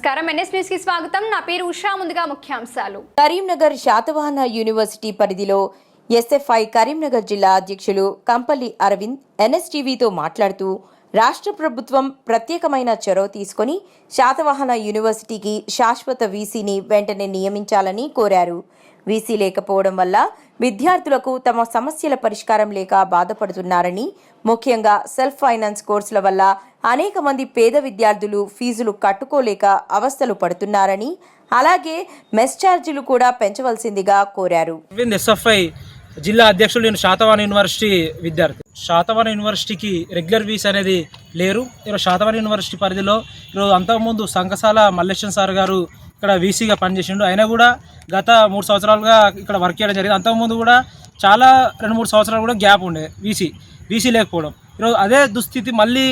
నమస్కారం. ఎన్ఎస్ స్వాగతం. నా పేరు ఉషా. ముందుగా ముఖ్యాంశాలు. కరీంనగర్ శాతవాహన యూనివర్సిటీ పరిధిలో ఎస్ఎఫ్ఐ కరీంనగర్ జిల్లా అధ్యక్షులు కంపల్లి అరవింద్ ఎన్ఎస్టీవీతో మాట్లాడుతూ రాష్ట్ర ప్రభుత్వం ప్రత్యేకమైన చొరవ తీసుకొని శాతవాహన యూనివర్సిటీకి శాశ్వత వీసీని వెంటనే నియమించాలని కోరారు. వీసీ లేకపోవడం వల్ల విద్యార్థులకు తమ సమస్యల పరిష్కారం లేక బాధపడుతున్నారని ముఖ్యంగా సెల్ఫ్ ఫైనాన్స్ కోర్సుల వల్ల అనేక మంది పేద విద్యార్థులు ఫీజులు కట్టుకోలేక అవస్థలు పడుతున్నారని అలాగే మెస్ ఛార్జీలు కూడా పెంచవలసిందిగా కోరారు. ఎస్ఎఫ్ఐ జిల్లా అధ్యక్షుడు నేను శాతవాన యూనివర్సిటీ విద్యార్థి. శాతవాన యూనివర్సిటీకి రెగ్యులర్ వీస్ అనేది లేరు. ఈరోజు శాతవాన యూనివర్సిటీ పరిధిలో ఈరోజు అంతకుముందు సంఘశాల మల్లేశ్వర సార్ గారు ఇక్కడ వీసీగా పనిచేసిండు. ఆయన కూడా గత మూడు సంవత్సరాలుగా ఇక్కడ వర్క్ చేయడం జరిగింది. అంతకుముందు కూడా చాలా రెండు మూడు సంవత్సరాలు కూడా గ్యాప్ ఉండే వీసీ వీసీ లేకపోవడం. ఈరోజు అదే దుస్థితి మళ్ళీ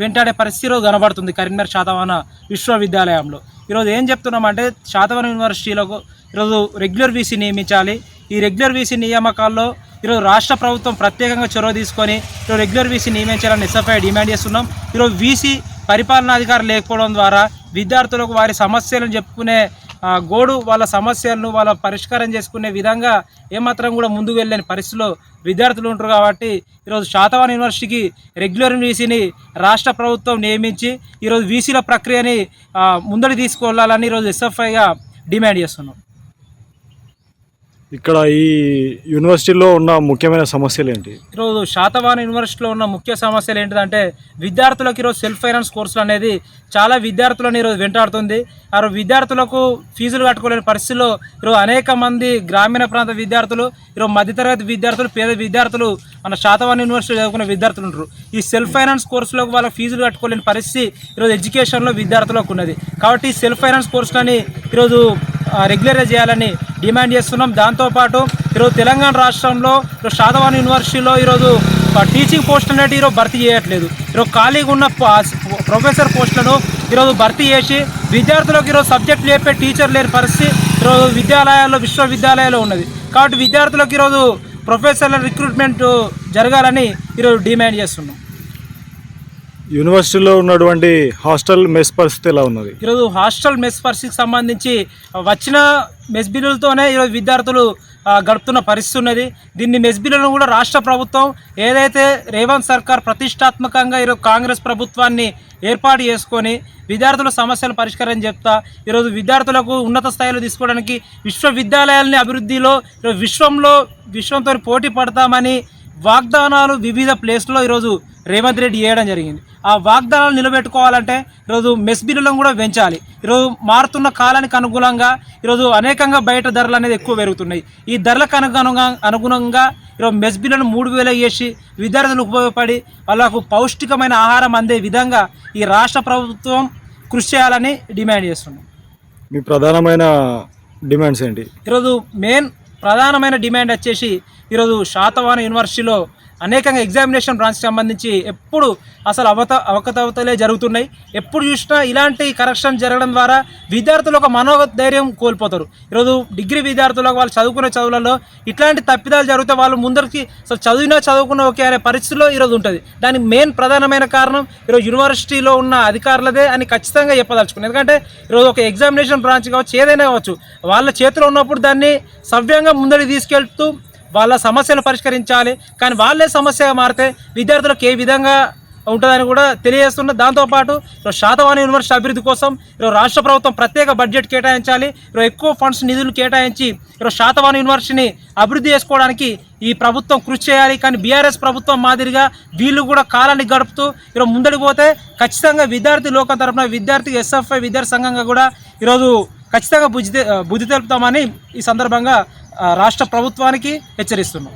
వెంటాడే పరిస్థితి ఈరోజు కనబడుతుంది కరీంనగర్ శాతవాన విశ్వవిద్యాలయంలో. ఈరోజు ఏం చెప్తున్నామంటే శాతవాన యూనివర్సిటీలకు ఈరోజు రెగ్యులర్ వీసీ నియమించాలి. ఈ రెగ్యులర్ వీసీ నియామకాల్లో ఈరోజు రాష్ట్ర ప్రభుత్వం ప్రత్యేకంగా చొరవ తీసుకొని ఈరోజు రెగ్యులర్ వీసీ నియమించాలని ఎస్ఎఫ్ఐ డిమాండ్ చేస్తున్నాం. ఈరోజు వీసీ పరిపాలనాధికారులు లేకపోవడం ద్వారా విద్యార్థులకు వారి సమస్యలను చెప్పుకునే గోడు వాళ్ళ సమస్యలను వాళ్ళ పరిష్కారం చేసుకునే విధంగా ఏమాత్రం కూడా ముందుకు వెళ్ళని పరిస్థితిలో విద్యార్థులు ఉంటారు కాబట్టి ఈరోజు శాతవాన్ యూనివర్సిటీకి రెగ్యులర్ వీసీని రాష్ట్ర ప్రభుత్వం నియమించి ఈరోజు వీసీల ప్రక్రియని ముందడి తీసుకువెళ్ళాలని ఈరోజు ఎస్ఎఫ్ఐగా డిమాండ్ చేస్తున్నాం. ఇక్కడ ఈ యూనివర్సిటీలో ఉన్న ముఖ్యమైన సమస్యలు ఏంటి? ఈరోజు శాతవాన యూనివర్సిటీలో ఉన్న ముఖ్య సమస్యలు ఏంటిదంటే విద్యార్థులకు ఈరోజు సెల్ఫ్ ఫైనాన్స్ కోర్సులు అనేది చాలా విద్యార్థులను ఈరోజు వెంటాడుతుంది. ఆ రోజు విద్యార్థులకు ఫీజులు కట్టుకోలేని పరిస్థితుల్లో ఈరోజు అనేక మంది గ్రామీణ ప్రాంత విద్యార్థులు ఈరోజు మధ్యతరగతి విద్యార్థులు పేద విద్యార్థులు మన శాతవాన యూనివర్సిటీ చదువుకునే విద్యార్థులు ఉంటారు ఈ సెల్ఫ్ ఫైనాన్స్ కోర్సులకు వాళ్ళ ఫీజులు కట్టుకోలేని పరిస్థితి ఈరోజు ఎడ్యుకేషన్లో విద్యార్థులకు ఉన్నది. కాబట్టి ఈ సెల్ఫ్ ఫైనాన్స్ కోర్సులని ఈరోజు రెగ్యులర్గా చేయాలని డిమాండ్ చేస్తున్నాం. దాంతోపాటు ఈరోజు తెలంగాణ రాష్ట్రంలో ఈరోజు శాతవాన్ యూనివర్సిటీలో ఈరోజు టీచింగ్ పోస్ట్ అనేది ఈరోజు భర్తీ చేయట్లేదు. ఈరోజు ఖాళీగా ఉన్న ప్రొఫెసర్ పోస్టులను ఈరోజు భర్తీ చేసి విద్యార్థులకు ఈరోజు సబ్జెక్ట్ లేపే టీచర్ లేని పరిస్థితి ఈరోజు విద్యాలయాల్లో విశ్వవిద్యాలయాల్లో ఉన్నది. కాబట్టి విద్యార్థులకు ఈరోజు ప్రొఫెసర్ల రిక్రూట్మెంట్ జరగాలని ఈరోజు డిమాండ్ చేస్తున్నాం. యూనివర్సిటీలో ఉన్నటువంటి హాస్టల్ మెస్ పరిస్థితి ఎలా ఉన్నది? ఈరోజు హాస్టల్ మెస్ పరిస్థితికి సంబంధించి వచ్చిన మెస్ బిల్లులతోనే ఈరోజు విద్యార్థులు గడుపుతున్న పరిస్థితి ఉన్నది. దీన్ని మెస్ బిల్లులను కూడా రాష్ట్ర ప్రభుత్వం ఏదైతే రేవంత్ సర్కార్ ప్రతిష్టాత్మకంగా ఈరోజు కాంగ్రెస్ ప్రభుత్వాన్ని ఏర్పాటు చేసుకొని విద్యార్థుల సమస్యలు పరిష్కారం చెప్తా ఈరోజు విద్యార్థులకు ఉన్నత స్థాయిలో తీసుకోవడానికి విశ్వవిద్యాలయాలని అభివృద్ధిలో విశ్వంలో విశ్వంతో పోటీ పడతామని వాగ్దానాలు వివిధ ప్లేస్లో ఈరోజు రేవంత్ రెడ్డి చేయడం జరిగింది. ఆ వాగ్దానాలు నిలబెట్టుకోవాలంటే ఈరోజు మెస్ బిల్లులను కూడా పెంచాలి. ఈరోజు మారుతున్న కాలానికి అనుగుణంగా ఈరోజు అనేకంగా బయట ధరలు అనేది ఎక్కువ పెరుగుతున్నాయి. ఈ ధరలకు అనుగుణంగా అనుగుణంగా ఈరోజు మెస్ బిల్లును మూడు వేలు చేసి విద్యార్థులకు ఉపయోగపడి వాళ్ళకు పౌష్టికమైన ఆహారం అందే విధంగా ఈ రాష్ట్ర ప్రభుత్వం కృషి చేయాలని డిమాండ్ చేస్తున్నాం. మీ ప్రధానమైన డిమాండ్స్ ఏంటి? ఈరోజు మెయిన్ ప్రధానమైన డిమాండ్ వచ్చేసి ఈరోజు శాతవాన యూనివర్సిటీలో అనేకంగా ఎగ్జామినేషన్ బ్రాంచ్ సంబంధించి ఎప్పుడు అసలు అవత అవకతవతలే జరుగుతున్నాయి. ఎప్పుడు చూసినా ఇలాంటి కరెక్షన్ జరగడం ద్వారా విద్యార్థులు ఒక మనోధైర్యం కోల్పోతారు. ఈరోజు డిగ్రీ విద్యార్థులకు వాళ్ళు చదువుకునే చదువులలో ఇట్లాంటి తప్పిదాలు జరిగితే వాళ్ళు ముందరికి అసలు చదివినా చదువుకున్న ఓకే అనే పరిస్థితిలో ఈరోజు ఉంటుంది. దానికి మెయిన్ ప్రధానమైన కారణం ఈరోజు యూనివర్సిటీలో ఉన్న అధికారులదే అని ఖచ్చితంగా చెప్పదలుచుకున్నాను. ఎందుకంటే ఈరోజు ఒక ఎగ్జామినేషన్ బ్రాంచ్ కావచ్చు ఏదైనా కావచ్చు వాళ్ళ చేతిలో ఉన్నప్పుడు దాన్ని సవ్యంగా ముందరికి తీసుకెళ్తూ వాళ్ళ సమస్యలు పరిష్కరించాలి. కానీ వాళ్ళే సమస్యగా మారితే విద్యార్థులకు ఏ విధంగా ఉంటుందని కూడా తెలియజేస్తున్న దాంతోపాటు ఈరోజు శాతవాణి యూనివర్సిటీ అభివృద్ధి కోసం ఈరోజు రాష్ట్ర ప్రభుత్వం ప్రత్యేక బడ్జెట్ కేటాయించాలి. ఈరోజు ఎక్కువ ఫండ్స్ నిధులు కేటాయించి ఈరోజు శాతవాణి యూనివర్సిటీని అభివృద్ధి చేసుకోవడానికి ఈ ప్రభుత్వం కృషి చేయాలి. కానీ బీఆర్ఎస్ ప్రభుత్వం మాదిరిగా వీళ్ళు కూడా కాలాన్ని గడుపుతూ ఈరోజు ముందడికి పోతే ఖచ్చితంగా విద్యార్థి లోకం తరఫున విద్యార్థి ఎస్ఎఫ్ఐ విద్యార్థి సంఘంగా కూడా ఈరోజు ఖచ్చితంగా బుద్ధి బుద్ధి తెలుపుతామని ఈ సందర్భంగా రాష్ట్ర ప్రభుత్వానికి హెచ్చరిస్తున్నాం.